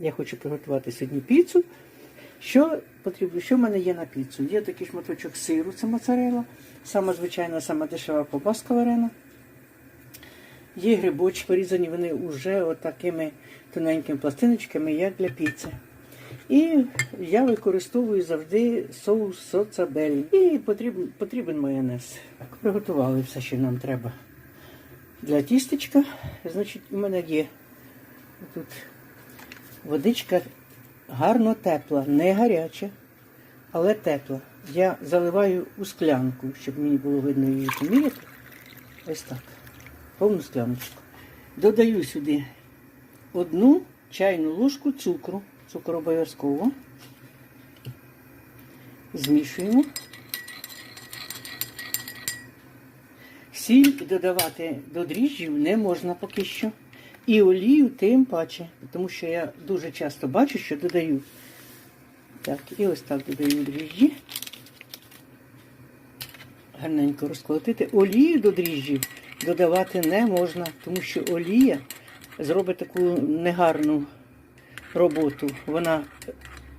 Я хочу приготувати сьогодні піцу. Що потрібно? Що в мене є на піцу? Є такий шматочок сиру, це моцарела, сама звичайна, сама дешева ковбаска варена. Є грибочки, порізані вони вже отакими тоненькими пластиночками, як для піци. І я використовую завжди соус соцабель. І потрібен, потрібен майонез. Приготували все, що нам треба для тістечка. Значить, у мене є тут водичка гарно тепла, не гаряча, але тепла. Я заливаю у склянку, щоб мені було видно її поміряти. Ось так. Повну скляночку. Додаю сюди одну чайну ложку цукру. Цукор обов'язково. Змішуємо. Сіль додавати до дріжджів не можна поки що. І олію тим паче, тому що я дуже часто бачу, що додаю. Так, і ось так додаю дріжджі. Гарненько розколотити. Олію до дріжджів додавати не можна, тому що олія зробить таку негарну роботу. Вона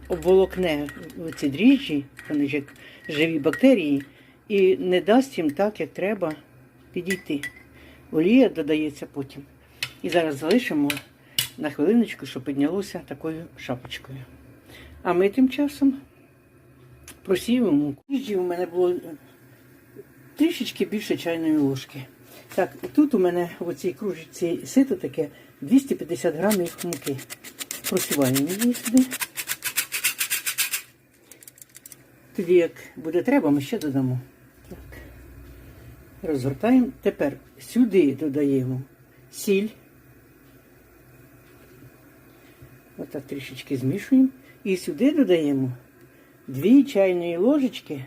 обволокне ці дріжджі, вони ж як живі бактерії, і не дасть їм так, як треба підійти. Олія додається потім. І зараз залишимо на хвилиночку, щоб піднялося такою шапочкою. А ми тим часом просіємо муку. Дріжджі у мене було трішечки більше чайної ложки. Так, і тут у мене в цій кружечці сито таке 250 грамів муки. Просіваємо її сюди. Тоді, як буде треба, ми ще додамо. Так. Розгортаємо. Тепер сюди додаємо сіль. Отак трішечки змішуємо. І сюди додаємо 2 чайної ложечки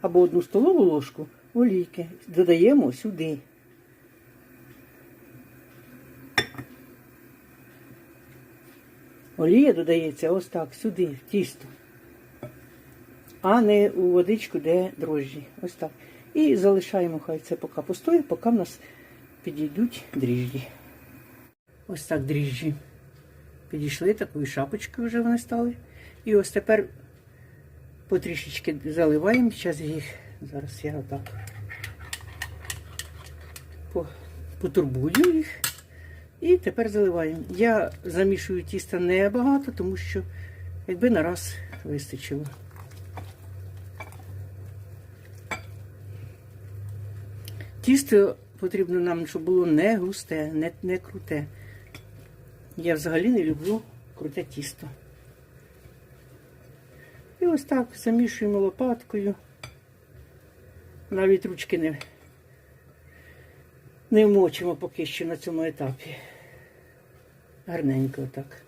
або одну столову ложку олійки. Додаємо сюди. Олія додається ось так, сюди, в тісто, а не у водичку, де дрожжі. Ось так. І залишаємо, хай це поки постоїть, поки в нас підійдуть дріжджі. Ось так дріжджі підійшли, такою шапочкою вже вони стали. І ось тепер потрішечки заливаємо. Зараз їх, зараз я отак потурбую їх. І тепер заливаємо. Я замішую тісто небагато, тому що якби на раз вистачило. Тісто потрібно нам, щоб було не густе, не, не круте. Я взагалі не люблю круте тісто. І ось так замішуємо лопаткою. Навіть ручки не, не вмочимо поки що на цьому етапі. Гарненько так.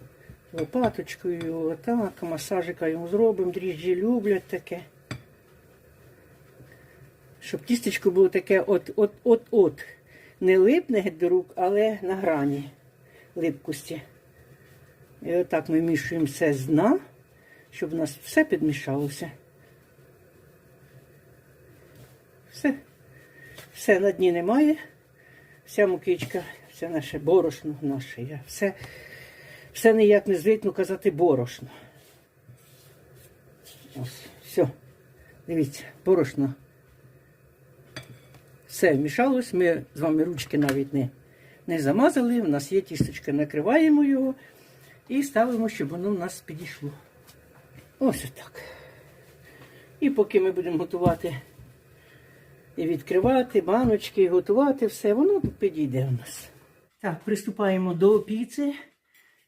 Лопаточкою, отак, масажика йому зробимо, дріжджі люблять таке. Щоб тістечко було таке от-от-от-от. Не липне до рук, але на грані липкості. І отак ми мішуємо все з дна, щоб у нас все підмішалося. Все. Все на дні немає. Вся мукичка, все наше борошно наше. Все, все ніяк не звикну казати борошно. Ось, все. Дивіться, борошно. Все вмішалось, ми з вами ручки навіть не, не замазали. У нас є тісточка, накриваємо його і ставимо, щоб воно у нас підійшло. Ось отак. І поки ми будемо готувати і відкривати баночки, і готувати все, воно підійде у нас. Так, приступаємо до піци.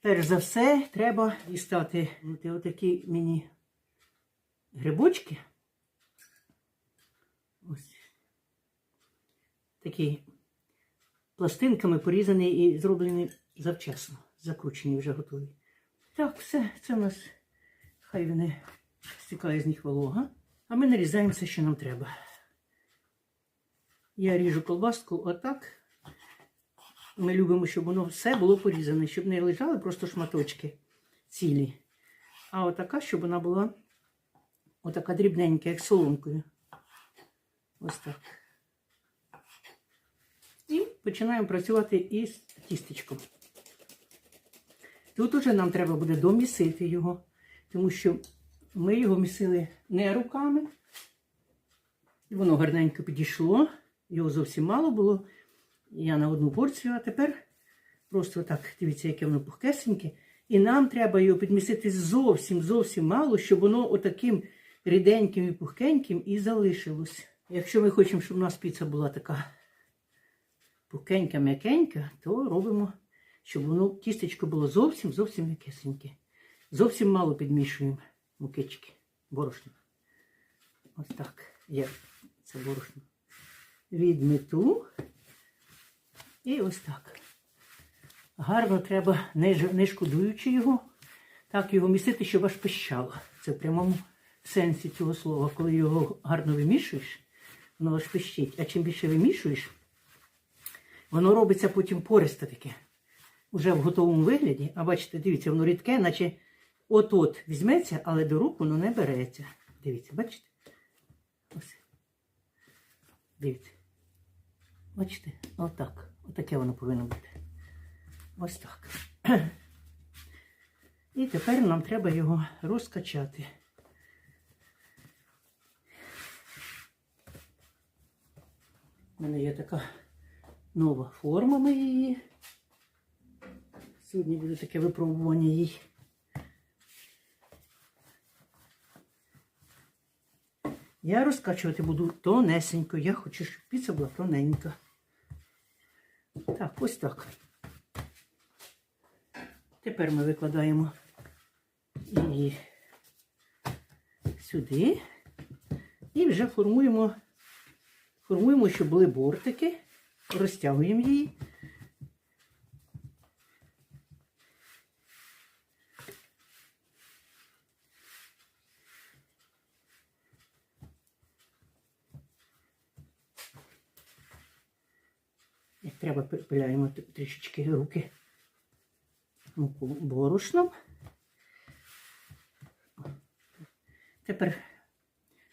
Перш за все, треба дістати от отакі міні грибочки. Ось. Такі пластинками порізані і зроблені завчасно. Закручені вже готові. Так, все, це у нас хай вони стікає з них волога. А ми нарізаємо все, що нам треба. Я ріжу колбаску отак. Ми любимо, щоб воно все було порізане, щоб не лежали просто шматочки цілі. А отака, щоб вона була отака дрібненька, як соломкою. Ось так. І починаємо працювати із тістечком. Тут уже нам треба буде домісити його, тому що ми його місили не руками. І воно гарненько підійшло. Його зовсім мало було. Я на одну порцію, а тепер просто так, дивіться, яке воно пухкесеньке. І нам треба його підмісити зовсім зовсім мало, щоб воно отаким ріденьким і пухкеньким і залишилось. Якщо ми хочемо, щоб у нас піца була така пухкенька, м'якенька, то робимо, щоб воно тістечко було зовсім зовсім м'якесеньке. Зовсім мало підмішуємо мукички, борошна. Ось так. Я це борошно відмету. І ось так. Гарно треба, не, шкодуючи його, так його місити, щоб аж пищало. Це в прямому сенсі цього слова. Коли його гарно вимішуєш, воно аж пищить. А чим більше вимішуєш, воно робиться потім пористе таке. Уже в готовому вигляді. А бачите, дивіться, воно рідке, наче от-от візьметься, але до рук воно не береться. Дивіться, бачите? Ось. Дивіться. Бачите? Отак. Отаке воно повинно бути. Ось так. І тепер нам треба його розкачати. У мене є така нова форма моєї. Сьогодні буде таке випробування їй. Я розкачувати буду тонесенько. Я хочу, щоб піца була тоненька. Так, ось так. Тепер ми викладаємо її сюди і вже формуємо, формуємо, щоб були бортики, розтягуємо її. Як треба, пи- пиляємо трішечки руки муку борошном. Тепер,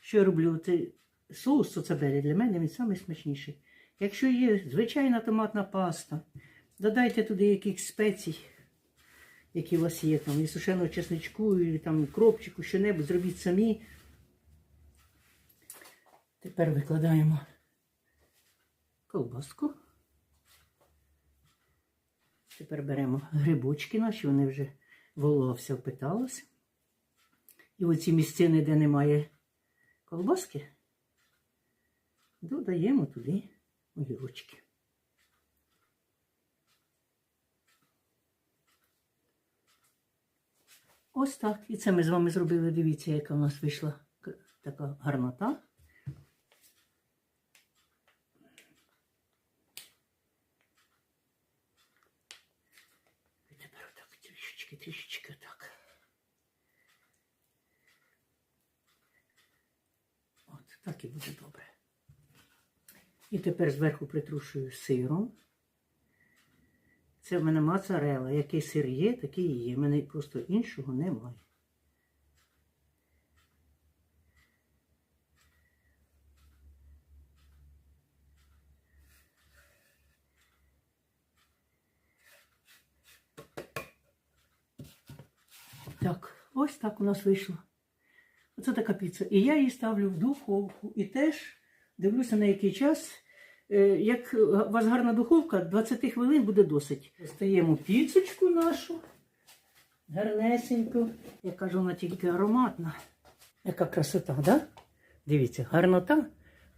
що я роблю? Це соус соцабелі для мене він найсмачніший. Якщо є звичайна томатна паста, додайте туди якихось спецій, які у вас є, там, і сушеного чесничку, і там кропчику, що-небудь, зробіть самі. Тепер викладаємо колбаску. Тепер беремо грибочки наші, вони вже волога вся впиталася. І оці місцини, де немає колбаски, додаємо туди огірочки. Ось так. І це ми з вами зробили. Дивіться, яка в нас вийшла така гарнота. Тепер отак трішечки, трішечки так. От, так і буде. І тепер зверху притрушую сиром. Це в мене моцарелла. Який сир є, такий і є. У мене просто іншого немає. Так, ось так у нас вийшло. Оце така піца. І я її ставлю в духовку. І теж дивлюся на який час. Е, Як у вас гарна духовка, 20 хвилин буде досить. Достаємо піцочку нашу. Гарнесеньку. Я кажу, вона тільки ароматна. Яка красота, да? Дивіться, гарнота.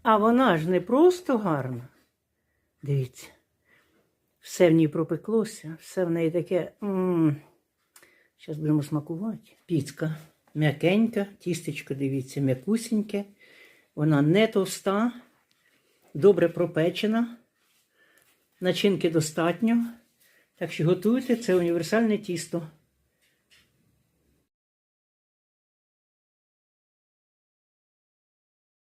А вона ж не просто гарна. Дивіться. Все в ній пропеклося, все в неї таке. Зараз будемо смакувати. Піцка м'якенька, тістечко, дивіться, м'якусіньке. Вона не товста, добре пропечена. Начинки достатньо. Так що готуйте, це універсальне тісто.